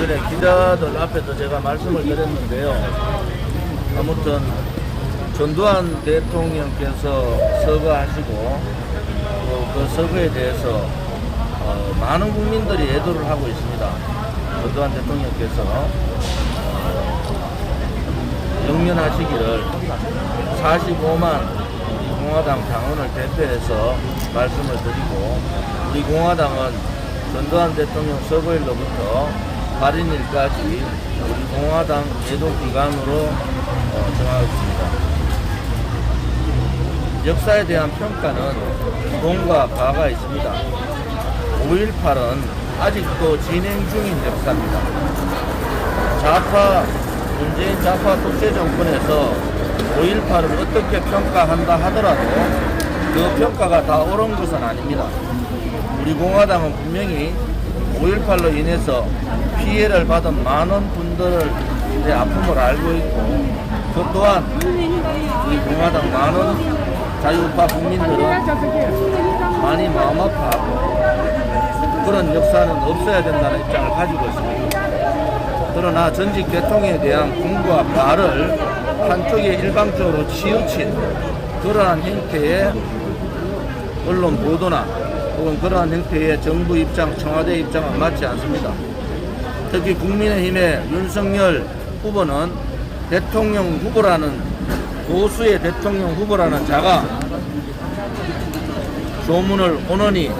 전에 기자들 앞에서 제가 말씀을 드렸는데요. 아무튼 전두환 대통령께서 서거하시고 또그 서거에 대해서 어, 많은 국민들이 애도를 하고 있습니다. 전두환 대통령께서 어, 영면하시기를 45만 공화당 당원을 대표해서 말씀을 드리고 우리 공화당은 전두환 대통령 서거일로부터 8인일까지 우리 공화당 예도 기간으로 어, 정하였습니다. 역사에 대한 평가는 공과 과가 있습니다. 5.18은 아직도 진행 중인 역사입니다. 좌파, 문재인 좌파 독재 정권에서 5.18을 어떻게 평가한다 하더라도 그 평가가 다 옳은 것은 아닙니다. 우리 공화당은 분명히 5.18로 인해서 피해를 받은 많은 분들의 아픔을 알고 있고 그 또한 우리 공화당 많은 자유우파 국민들은 많이 마음 아파하고 그런 역사는 없어야 된다는 입장을 가지고 있습니다. 그러나 전직 대통령에 대한 공과 과를 한쪽에 일방적으로 치우친 그러한 형태의 언론 보도나 혹은 그러한 형태의 정부 입장, 청와대 입장은 맞지 않습니다. 특히 국민의힘의 윤석열 후보는 대통령 후보라는 보수의 대통령 후보라는 자가 조문을 오느니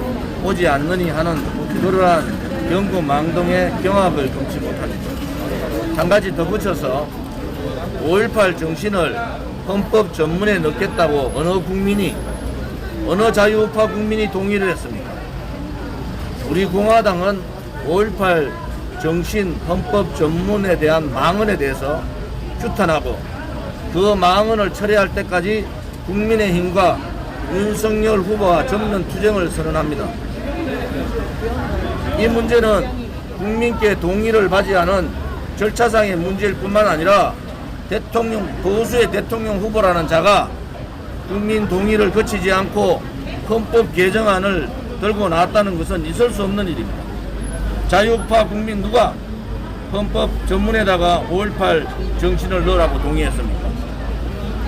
오지 않느니 하는 그러한 경고 망동의 경합을 금치 못합니다. 한 가지 더 붙여서 5.18 정신을 헌법 전문에 넣겠다고 어느 국민이 어느 자유우파 국민이 동의를 했습니까? 우리 공화당은 5.18 정신 헌법 전문에 대한 망언에 대해서 규탄하고 그 망언을 철회할 때까지 국민의힘과 윤석열 후보와 전면 투쟁을 선언합니다. 이 문제는 국민께 동의를 받지 않은 절차상의 문제일 뿐만 아니라 대통령 보수의 대통령 후보라는 자가 국민 동의를 거치지 않고 헌법 개정안을 들고 나왔다는 것은 있을 수 없는 일입니다. 자유파 국민 누가 헌법 전문에다가 5.18 정신을 넣으라고 동의했습니까?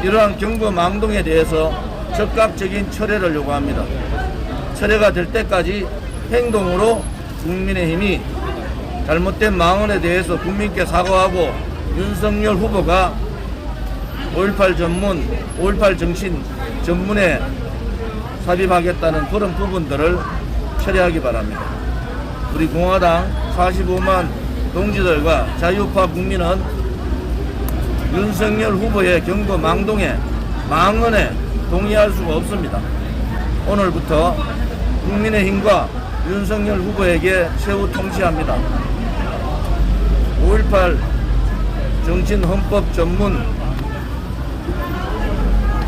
이러한 경고망동에 대해서 적극적인 철회를 요구합니다. 철회가 될 때까지 행동으로 국민의힘이 잘못된 망언에 대해서 국민께 사과하고 윤석열 후보가 5.18 전문, 5.18 정신 전문에 삽입하겠다는 그런 부분들을 처리하기 바랍니다. 우리 공화당 45만 동지들과 자유파 국민은 윤석열 후보의 경고 망동에 망언에 동의할 수가 없습니다. 오늘부터 국민의힘과 윤석열 후보에게 최후 통치합니다. 5.18 정신 헌법 전문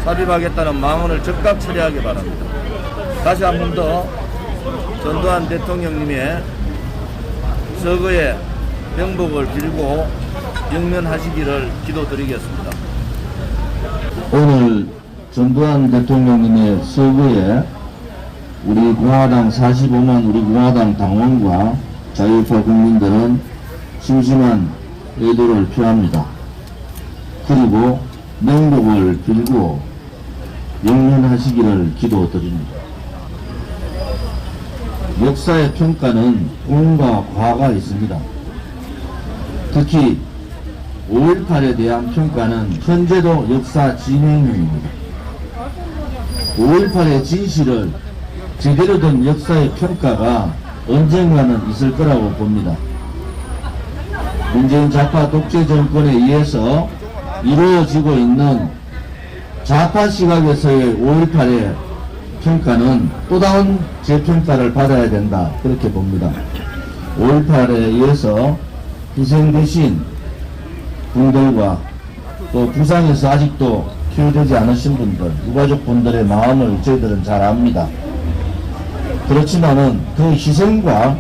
삽입하겠다는 망언을 즉각 처리하기 바랍니다. 다시 한 번 더 전두환 대통령님의 서거에 명복을 빌고 영면하시기를 기도드리겠습니다. 오늘 전두환 대통령님의 서거에 우리 공화당 45만 우리 공화당 당원과 자유파 국민들은 심심한 애도를 표합니다. 그리고 명복을 빌고 영면하시기를 기도드립니다. 역사의 평가는 공과 과가 있습니다. 특히 5.18에 대한 평가는 현재도 역사 진행형입니다. 5.18의 진실을 제대로 된 역사의 평가가 언젠가는 있을 거라고 봅니다. 문재인 좌파 독재 정권에 의해서 이루어지고 있는 좌파 시각에서의 5.18의 평가는 또 다른 재평가를 받아야 된다. 그렇게 봅니다. 5.18에 의해서 희생되신 분들과 또 부상에서 아직도 치유되지 않으신 분들, 유가족 분들의 마음을 저희들은 잘 압니다. 그렇지만은 그 희생과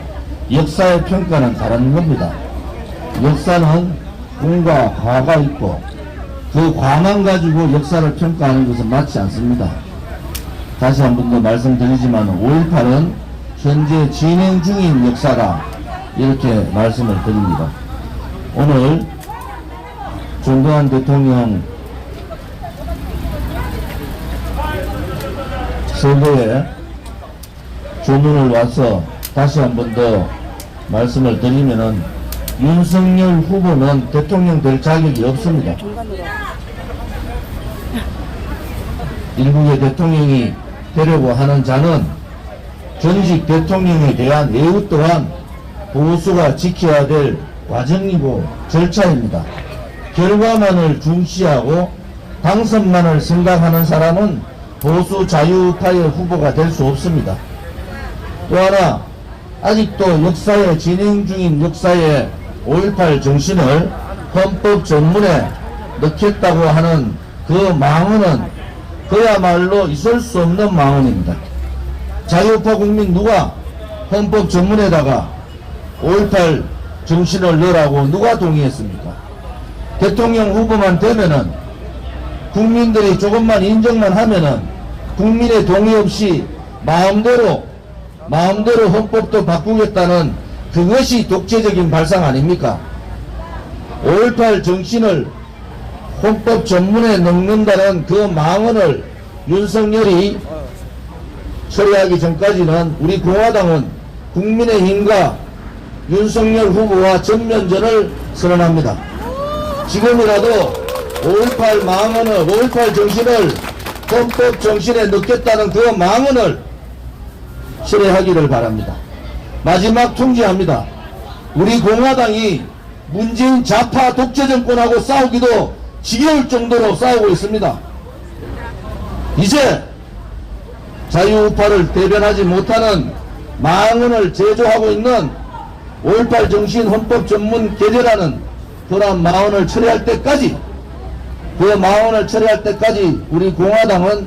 역사의 평가는 다른 겁니다. 역사는 공과 과가 있고 그 과만 가지고 역사를 평가하는 것은 맞지 않습니다. 다시 한 번 더 말씀드리지만 5.18은 현재 진행 중인 역사다. 이렇게 말씀을 드립니다. 오늘 전두환 대통령 선거에 조문을 와서 다시 한 번 더 말씀을 드리면은 윤석열 후보는 대통령 될 자격이 없습니다. 일국의 대통령이 되려고 하는 자는 전직 대통령에 대한 예우 또한 보수가 지켜야 될 과정이고 절차입니다. 결과만을 중시하고 당선만을 생각하는 사람은 보수 자유파의 후보가 될 수 없습니다. 또 하나 아직도 역사에 진행 중인 역사의 5.18 정신을 헌법 전문에 넣겠다고 하는 그 망언은 그야말로 있을 수 없는 망언입니다. 자유파 국민 누가 헌법 전문에다가 5.18 정신을 넣으라고 누가 동의했습니까? 대통령 후보만 되면은 국민들이 조금만 인정만 하면은 국민의 동의 없이 마음대로 마음대로 헌법도 바꾸겠다는 그것이 독재적인 발상 아닙니까? 5.18 정신을 헌법 전문에 넣는다는 그 망언을 윤석열이 처리하기 전까지는 우리 공화당은 국민의힘과 윤석열 후보와 전면전을 선언합니다. 지금이라도 5.18 망언을, 5.18 정신을 헌법 정신에 넣겠다는 그 망언을 실행하기를 바랍니다. 마지막 통지합니다. 우리 공화당이 문재인 좌파 독재 정권하고 싸우기도 지겨울 정도로 싸우고 있습니다. 이제 자유우파를 대변하지 못하는 망언을 제조하고 있는 5.18 정신 헌법 전문 계제라는 그러한 망언을 처리할 때까지 그 망언을 처리할 때까지 우리 공화당은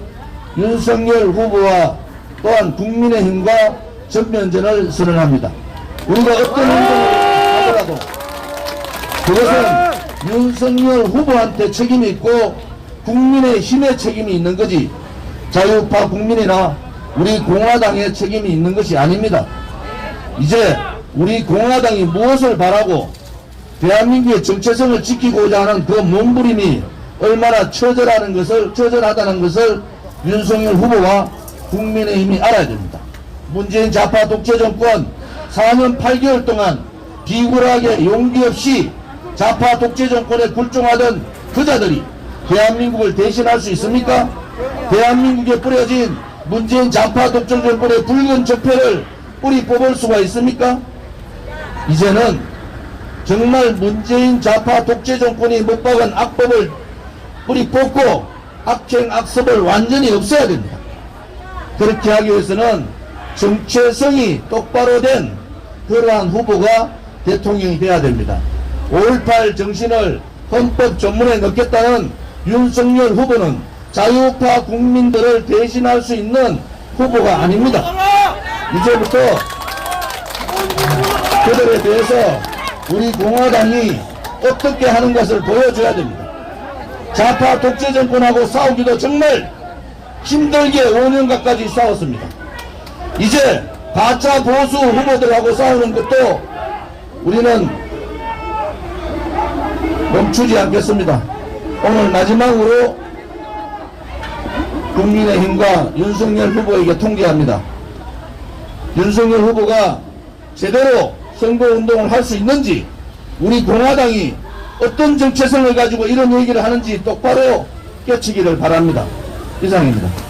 윤석열 후보와 또한 국민의힘과 전면전을 선언합니다. 우리가 어떤 행동을 하더라도 그것은 윤석열 후보한테 책임이 있고 국민의 힘의 책임이 있는 거지 자유파 국민이나 우리 공화당의 책임이 있는 것이 아닙니다. 이제 우리 공화당이 무엇을 바라고 대한민국의 정체성을 지키고자 하는 그 몸부림이 얼마나 처절하는 것을 처절하다는 것을 윤석열 후보와 국민의힘이 알아야 됩니다. 문재인 좌파 독재 정권 4년 8개월 동안 비굴하게 용기 없이 좌파 독재 정권에 굴종하던 그자들이 대한민국을 대신할 수 있습니까? 대한민국에 뿌려진 문재인 좌파 독재 정권의 붉은 적폐를 뿌리 뽑을 수가 있습니까? 이제는 정말 문재인 좌파 독재 정권이 못 박은 악법을 뿌리 뽑고 악행 악습을 완전히 없애야 됩니다. 그렇게 하기 위해서는 정체성이 똑바로 된 그러한 후보가 대통령이 돼야 됩니다. 5.18 정신을 헌법 전문에 넣겠다는 윤석열 후보는 자유파 국민들을 대신할 수 있는 후보가 아닙니다. 이제부터 그들에 대해서 우리 공화당이 어떻게 하는 것을 보여줘야 됩니다. 좌파 독재 정권하고 싸우기도 정말 힘들게 5년 가까이 싸웠습니다. 이제 가짜 보수 후보들하고 싸우는 것도 우리는 멈추지 않겠습니다. 오늘 마지막으로 국민의힘과 윤석열 후보에게 통지합니다. 윤석열 후보가 제대로 선거운동을 할 수 있는지 우리 공화당이 어떤 정체성을 가지고 이런 얘기를 하는지 똑바로 깨치기를 바랍니다. 이상입니다.